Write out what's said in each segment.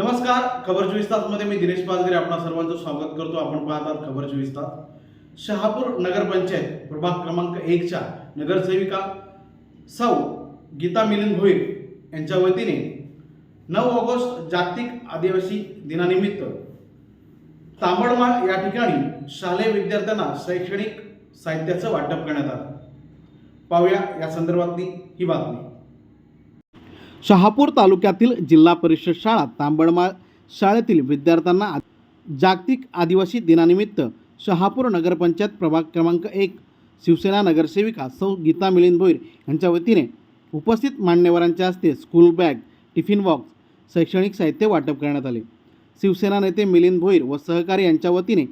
नमस्कार खबर चोवीस तासमध्ये मी दिनेश पाचगरे आपणा सर्वांचं स्वागत करतो. आपण पाहतात खबर चोवीस तास शहापूर नगरपंचायत प्रभाग क्रमांक एकच्या नगरसेविका सौ गीता मिलिंद भोईर यांच्या वतीने नऊ ऑगस्ट जागतिक आदिवासी दिनानिमित्त तांबडमाळ या ठिकाणी शालेय विद्यार्थ्यांना शैक्षणिक साहित्याचं वाटप करण्यात आलं. पाहूया या संदर्भातली ही बातमी. शहापूर तालुक्यातील जिल्हा परिषद शाळा तांबडमाळ शाळेतील विद्यार्थ्यांना जागतिक आदिवासी दिनानिमित्त शहापूर नगरपंचायत प्रभाग क्रमांक एक शिवसेना नगरसेविका सौ गीता मिलिंद भोईर यांच्या वतीने उपस्थित मान्यवरांच्या हस्ते स्कूल बॅग टिफिन बॉक्स शैक्षणिक साहित्य वाटप करण्यात आले. शिवसेना नेते मिलिंद भोईर व सहकारी यांच्या वतीने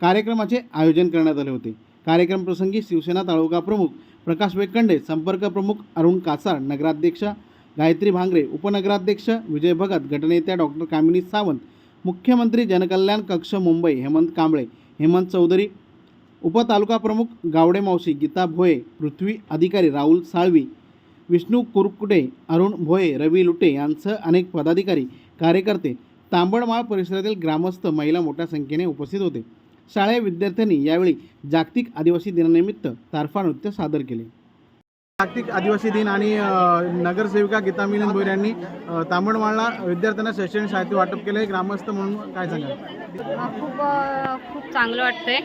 कार्यक्रमाचे आयोजन करण्यात आले होते. कार्यक्रम प्रसंगी शिवसेना तालुका प्रमुख प्रकाश वेकंडे संपर्क प्रमुख अरुण कासार नगराध्यक्षा गायत्री भांगरे उपनगराध्यक्ष विजय भगत गटनेत्या डॉक्टर कामिनी सावंत मुख्यमंत्री जनकल्याण कक्ष मुंबई हेमंत कांबळे हेमंत चौधरी उपतालुका प्रमुख गावडे मावशी गीता भोये पृथ्वी अधिकारी राहुल साळवी विष्णू कुरकुटे अरुण भोये रवी लुटे यांसह अनेक पदाधिकारी कार्यकर्ते तांबडमाळ परिसरातील ग्रामस्थ महिला मोठ्या संख्येने उपस्थित होते. शाळेय विद्यार्थ्यांनी यावेळी जागतिक आदिवासी दिनानिमित्त तारफा नृत्य सादर केले. जागतिक आदिवासी दिन आणि नगरसेविका गीता मिलिंद भोईर यांनी तांबडमाळला विद्यार्थ्यांना शैक्षणिक साहित्य वाटप केले ग्रामस्थ म्हणून काय सांगाल? खूप खूप चांगलं वाटतंय.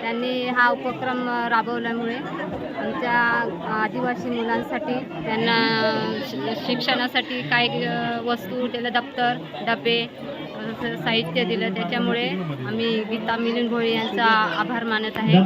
त्यांनी हा उपक्रम राबवल्यामुळे आमच्या आदिवासी मुलांसाठी त्यांना शि- शिक्षणासाठी काही वस्तू त्याला दप्तर डबे साहित्य दिलं. त्याच्यामुळे आम्ही गीता मिलिंद भोळे यांचा आभार मानत आहे.